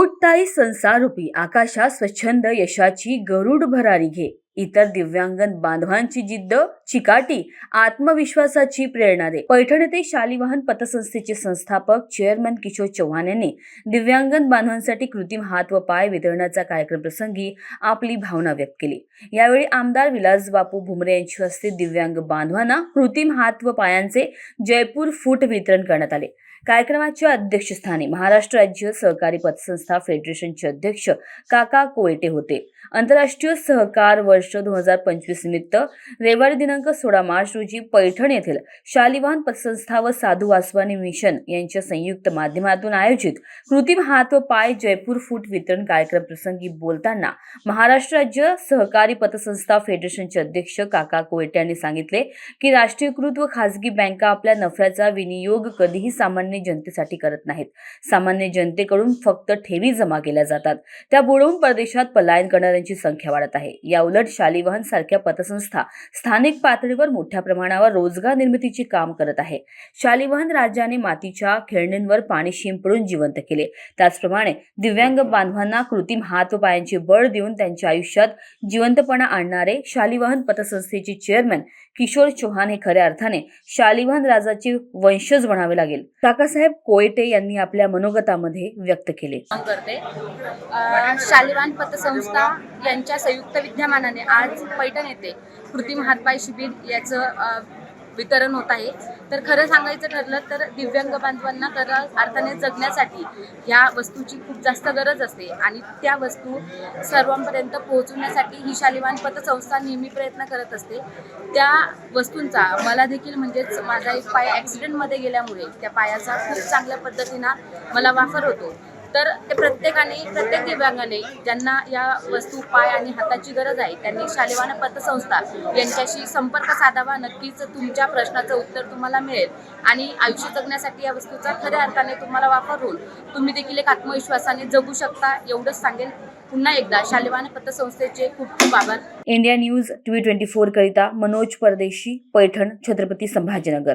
पोटताई संसारूपी आकाशात स्वच्छंद यशाची गरुड भरारी घे. इतर दिव्यांगन बांधवांची जिद्द चिकाटी आत्मविश्वासाची प्रेरणा दे. पैठण येथे शालिवाहन पतसंस्थेचे संस्थापक चेअरमन किशोर चव्हाण यांनी दिव्यांगन बांधवांसाठी कृत्रिम हात व पाय वितरणाचा कार्यक्रम प्रसंगी आपली भावना व्यक्त केली. यावेळी आमदार विलास बापू भुमरे यांच्या हस्ते दिव्यांग बांधवांना कृत्रिम हात व पायांचे जयपूर फूट वितरण करण्यात आले. कार्यक्रमाच्या अध्यक्षस्थानी महाराष्ट्र राज्य सहकारी पतसंस्था फेडरेशनचे अध्यक्ष काका कोयटे होते. आंतरराष्ट्रीय सहकार वर्ष दोन हजार पंचवीस निमित्त रविवारी दिनांक सोळा मार्च रोजी पैठण येथील शालिवान पतसंस्था व साधू वासवानी मिशन यांच्या संयुक्त माध्यमातून आयोजित कृत्रिम हात व पाय जयपूर फूट वितरण कार्यक्रम प्रसंगी बोलताना महाराष्ट्र राज्य सहकारी पतसंस्था फेडरेशनचे अध्यक्ष काका कोयटे यांनी सांगितले की राष्ट्रीयकृत व खासगी बँका आपल्या नफ्याचा विनियोग कधीही सामान्य सामान्य जनतेसाठी करत नाहीत. सामान्य जनतेकडून फक्त ठेवी जमा केल्या जातात. त्या बुडवून परदेशात पलायन करणाऱ्यांची संख्या वाढत आहे. याउलट शालिवाहन सारख्या पतसंस्था स्थानिक पातळीवर मोठ्या प्रमाणावर रोजगार निर्मितीची काम करत आहे. शालिवाहन राज्याने मातीच्या खेळण्यांवर पाणी शिंपडून जिवंत केले. त्याचप्रमाणे दिव्यांग बांधवांना कृत्रिम हात व पायांचे बळ देऊन त्यांच्या आयुष्यात जिवंतपणा आणणारे शालिवाहन पतसंस्थेचे चेअरमॅन किशोर चौहान हे खऱ्या अर्थाने शालिवाहन राजाचे वंशज म्हणावे लागेल. काकासाहेब कोयटे यांनी आपल्या मनोगतामध्ये व्यक्त केले. करते. शालिवान पतसंस्था यांच्या संयुक्त विद्यमानाने आज पैठण येथे कृत्रिम हातपाय शिबिर याचं वितरण होत आहे. तर खरं सांगायचं ठरलं तर दिव्यांग बांधवांना खरं अर्थाने जगण्यासाठी ह्या वस्तूची खूप जास्त गरज असते. आणि त्या वस्तू सर्वांपर्यंत पोहोचवण्यासाठी ही शालिवान पतसंस्था नेहमी प्रयत्न करत असते. त्या वस्तूंचा मला देखील म्हणजेच माझा एक पाय ॲक्सिडेंटमध्ये गेल्यामुळे त्या पायाचा खूप चांगल्या पद्धतीनं मला वापर होतो. तर ते प्रत्येकाने प्रत्येक दिव्यांगाने ज्यांना या वस्तू पाय आणि हाताची गरज आहे त्यांनी शालिवान पतसंस्था यांच्याशी संपर्क साधावा. नक्कीच तुमच्या प्रश्नाचं उत्तर तुम्हाला मिळेल. आणि आयुष्य जगण्यासाठी या वस्तूचा खऱ्या अर्थाने तुम्हाला वापर होऊन तुम्ही देखील एक आत्मविश्वासाने जगू शकता एवढंच सांगेल पुन्हा एकदा शालिवान पतसंस्थेचे खूप खूप आभार. India news T twenty four करिता मनोज परदेशी पैठण छत्रपती संभाजीनगर.